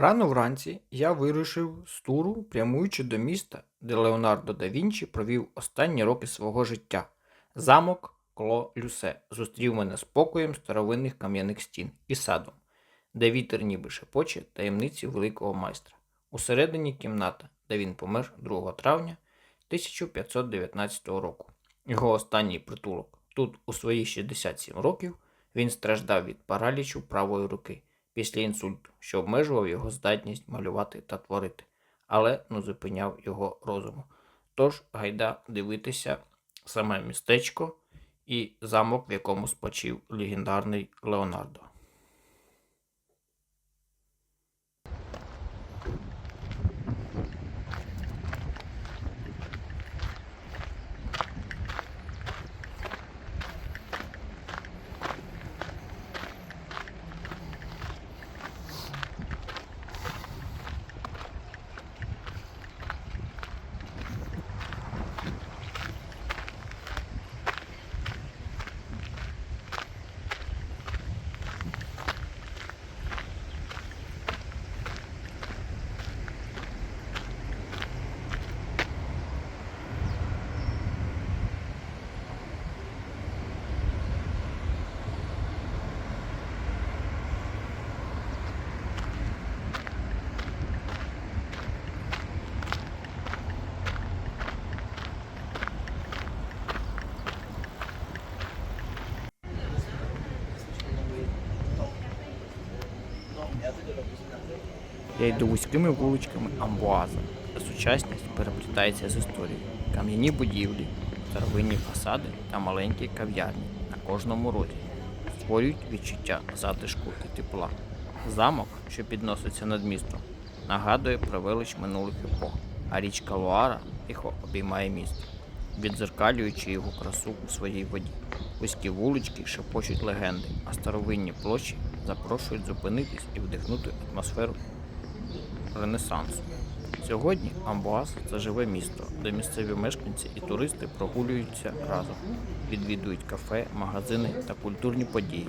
Рано вранці я вирушив з туру, прямуючи до міста, де Леонардо да Вінчі провів останні роки свого життя. Замок Кло Люсе зустрів мене спокоєм старовинних кам'яних стін і садом, де вітер ніби шепоче таємниці великого майстра. Усередині кімната, де він помер 2 травня 1519 року. Його останній притулок. Тут, у свої 67 років, він страждав від паралічу правої руки після інсульту, що обмежував його здатність малювати та творити, але не зупиняв його розуму. Тож гайда дивитися саме містечко і замок, в якому спочив легендарний Леонардо. Я йду вузькими вуличками Амбуаза, сучасність переплітається з історією. Кам'яні будівлі, старовинні фасади та маленькі кав'ярні на кожному розі створюють відчуття затишку і тепла. Замок, що підноситься над містом, нагадує про велич минулих епох, а річка Луара тихо обіймає місто, відзеркалюючи його красу у своїй воді. Вузькі вулички шепочуть легенди, а старовинні площі запрошують зупинитись і вдихнути атмосферу Ренесансу. Сьогодні Амбуаз це живе місто, де місцеві мешканці і туристи прогулюються разом, відвідують кафе, магазини та культурні події.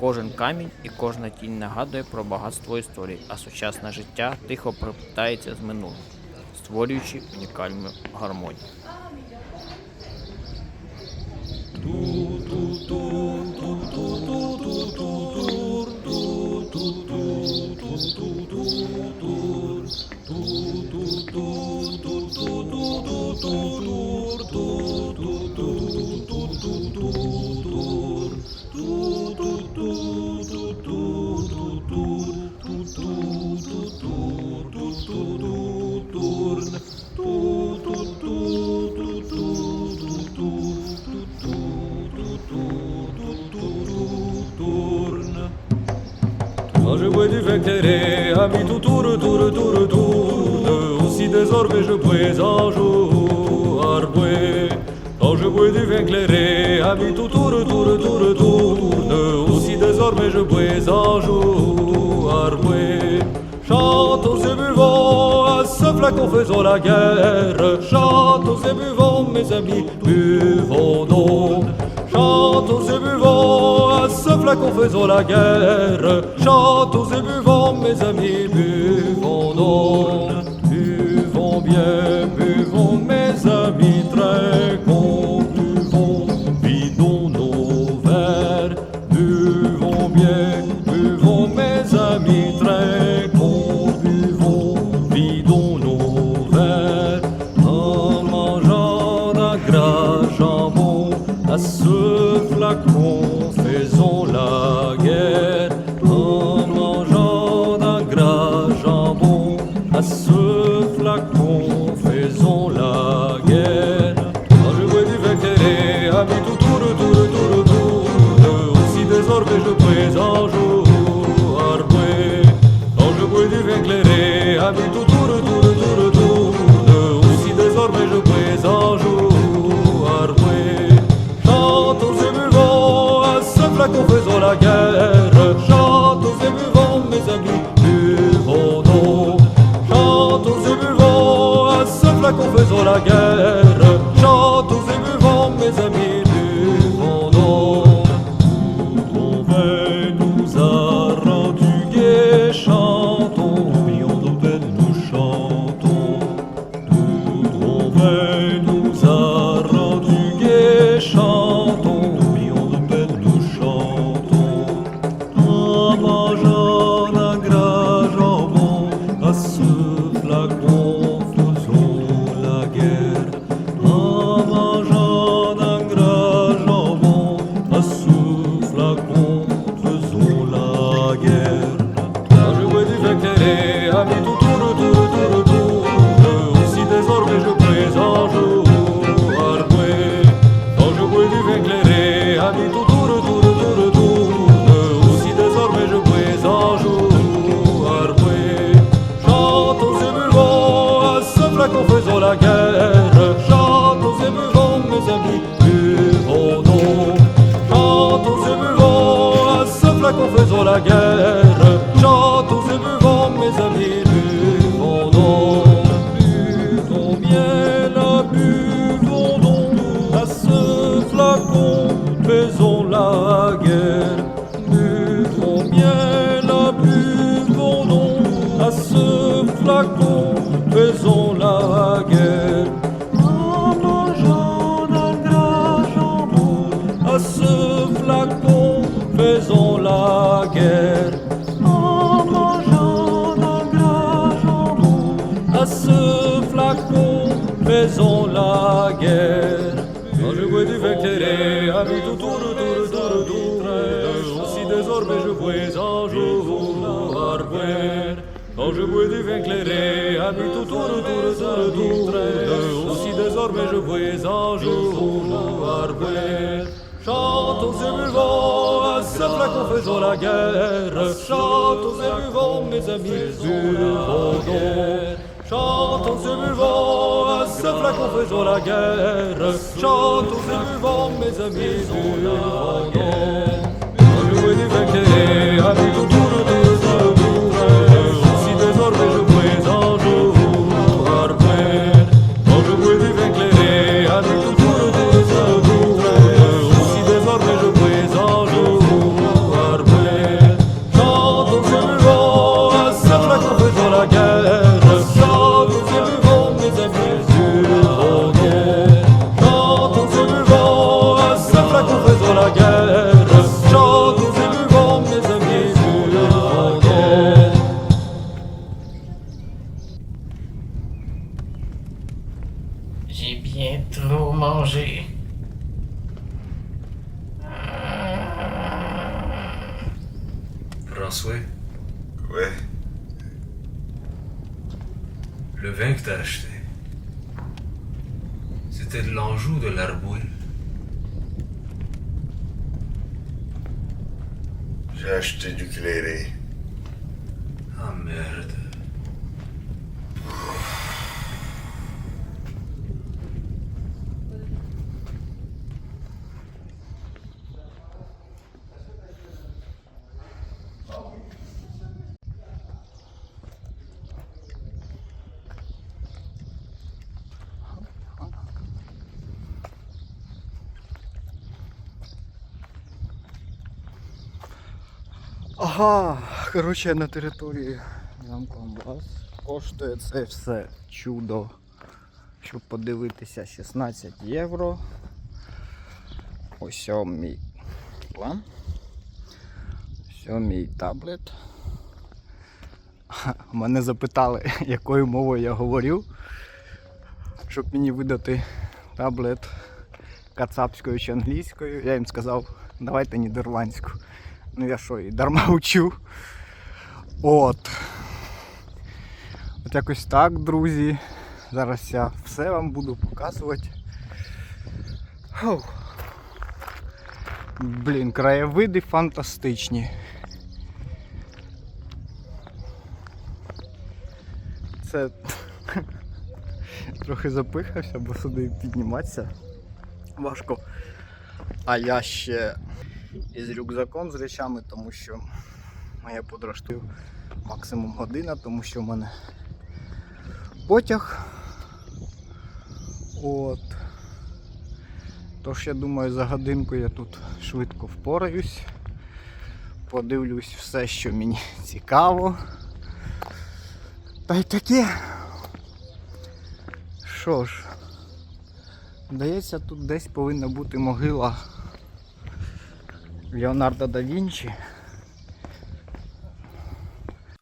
Кожен камінь і кожна тінь нагадує про багатство історії, а сучасне життя тихо приплітається з минулим, створюючи унікальну гармонію. Quand je bois du vin clairé, ami tout tour, tour, tour, tour, aussi désormais je bois en jour, bois. Quand je bois du vin clairé, ami tout tour, tour, tour, tour, aussi désormais je bois en jour, bois. Chantons et buvons à ce flacon faisons la guerre, chantons et buvons mes amis, buvons donc. Buvons à ce flacon faisons la guerre. Chantons et buvons, mes amis, buvons donc. tout autour, autour, autour d'eux. Aussi désormais je voyais un jour arborer. Chante aux émuvants, à ce flacon faisant la guerre. Chante aux émuvants, mes amis, nous le. Chante aux émuvants, à ce flacon faisant la guerre. Chante aux émuvants, mes amis, nous le vendons. mergulho. Já te o que lerei. Ah, merda. Ага, коротше, на території замку коштує це все чудо, щоб подивитися 16 євро. Ось мій план. Ось мій таблет. Мене запитали, якою мовою я говорю, щоб мені видати таблет кацапською чи англійською. Я їм сказав, давайте нідерландську. Ну я що, і дарма учу. От. От якось так, друзі. Зараз я все вам буду показувати. Фух. Блін, краєвиди фантастичні. Це трохи запихався, бо сюди підніматися важко. А я ще із рюкзаком з речами, тому що моя подорожтую максимум година, тому що в мене потяг. От. Тож я думаю, за годинку я тут швидко впораюсь. Подивлюсь все, що мені цікаво. Та й таке. Що ж, здається, тут десь повинна бути могила Леонардо да Вінчі.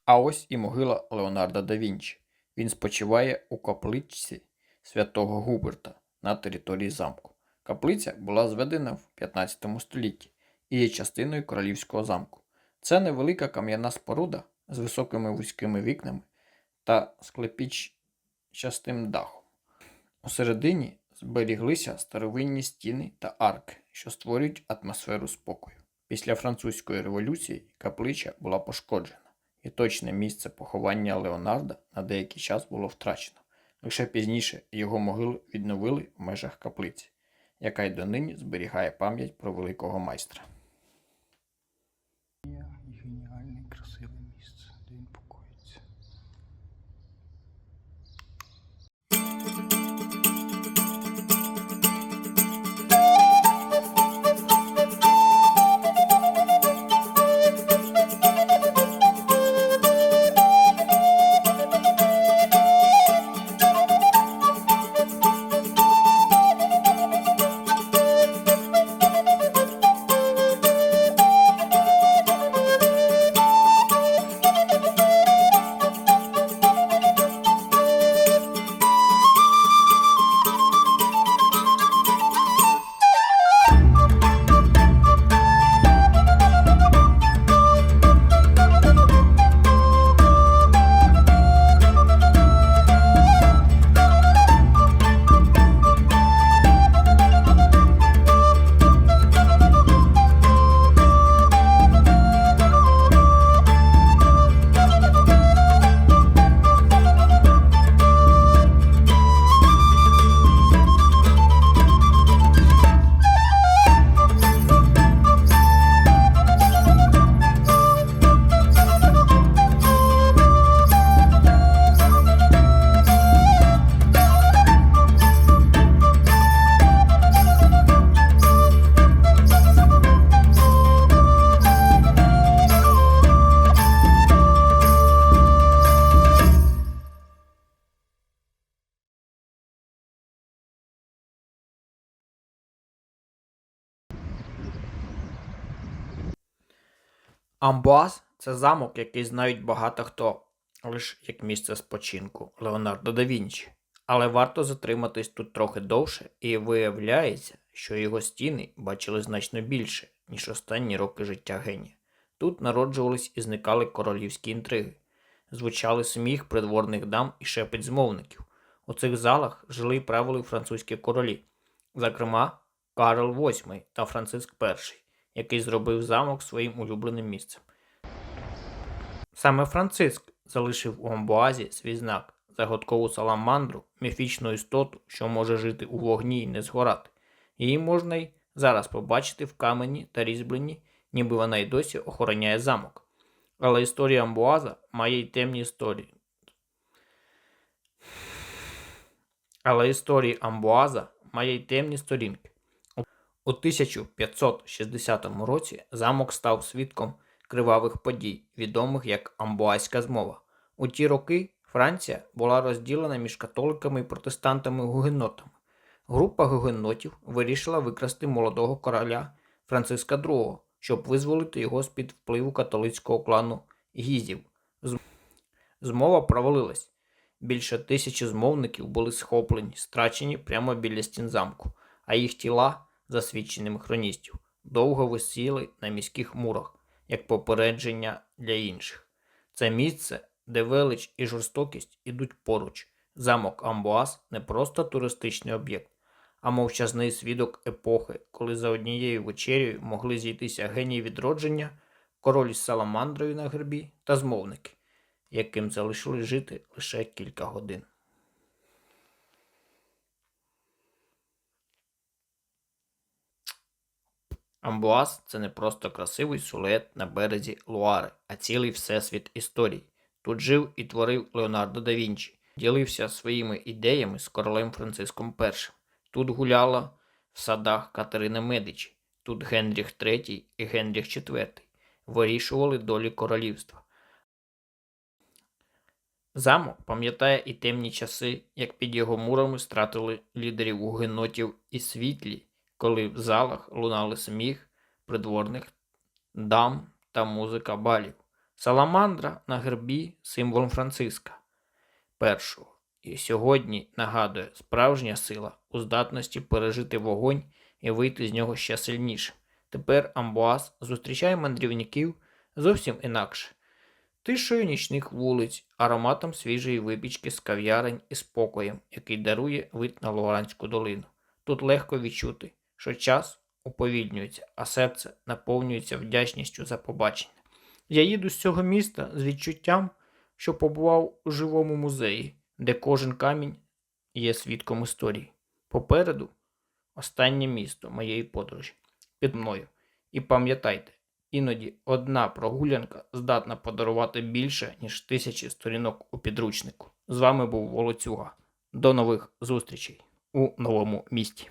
А ось і могила Леонардо да Вінчі. Він спочиває у капличці святого Губерта на території замку. Каплиця була зведена в 15 столітті і є частиною королівського замку. Це невелика кам'яна споруда з високими вузькими вікнами та склепічастим дахом. Усередині зберіглися старовинні стіни та арки, що створюють атмосферу спокою. Після французької революції каплича була пошкоджена, і точне місце поховання Леонарда на деякий час було втрачено. Лише пізніше його могилу відновили в межах каплиці, яка й донині зберігає пам'ять про великого майстра. Амбуаз це замок, який знають багато хто, лише як місце спочинку Леонардо да Вінчі. Але варто затриматись тут трохи довше, і виявляється, що його стіни бачили значно більше, ніж останні роки життя генія. Тут народжувались і зникали королівські інтриги, звучали сміх придворних дам і шепіт змовників. У цих залах жили і правили французькі королі, зокрема Карл VIII та Франциск І, який зробив замок своїм улюбленим місцем. Саме Франциск залишив у Амбуазі свій знак загадкову саламандру, міфічну істоту, що може жити у вогні і не згорати. Її можна й зараз побачити в камені та різьбленні, ніби вона й досі охороняє замок. Але історія Амбуаза має й темні історії. Але історія Амбуаза має й темні сторінки. У 1560 році замок став свідком кривавих подій, відомих як Амбуазька змова. У ті роки Франція була розділена між католиками і протестантами-гугенотами. Група гугенотів вирішила викрасти молодого короля Франциска II, щоб визволити його з-під впливу католицького клану Гізів. Змова провалилась. Більше тисячі змовників були схоплені, страчені прямо біля стін замку, а їх тіла, за свідченнями хроністів, довго висіли на міських мурах, як попередження для інших. Це місце, де велич і жорстокість ідуть поруч. Замок Амбуаз не просто туристичний об'єкт, а мовчазний свідок епохи, коли за однією вечерею могли зійтися генії відродження, король із саламандрою на гербі та змовники, яким залишили жити лише кілька годин. Амбуаз це не просто красивий силует на березі Луари, а цілий всесвіт історій. Тут жив і творив Леонардо да Вінчі, ділився своїми ідеями з королем Франциском І. Тут гуляла в садах Катерина Медичі, тут Генріх III і Генріх IV вирішували долі королівства. Замок пам'ятає і темні часи, як під його мурами стратили лідерів гугенотів і світлі, коли в залах лунали сміх придворних дам та музика балів. Саламандра на гербі символ Франциска першого. І сьогодні нагадує справжня сила у здатності пережити вогонь і вийти з нього ще сильніше. Тепер Амбуаз зустрічає мандрівників зовсім інакше. Тишою нічних вулиць, ароматом свіжої випічки з кав'ярень і спокоєм, який дарує вид на Луаранську долину. Тут легко відчути, що час уповільнюється, а серце наповнюється вдячністю за побачення. Я їду з цього міста з відчуттям, що побував у живому музеї, де кожен камінь є свідком історії. Попереду останнє місто моєї подорожі під мною. І пам'ятайте, іноді одна прогулянка здатна подарувати більше, ніж тисячі сторінок у підручнику. З вами був Волоцюга. До нових зустрічей у новому місті.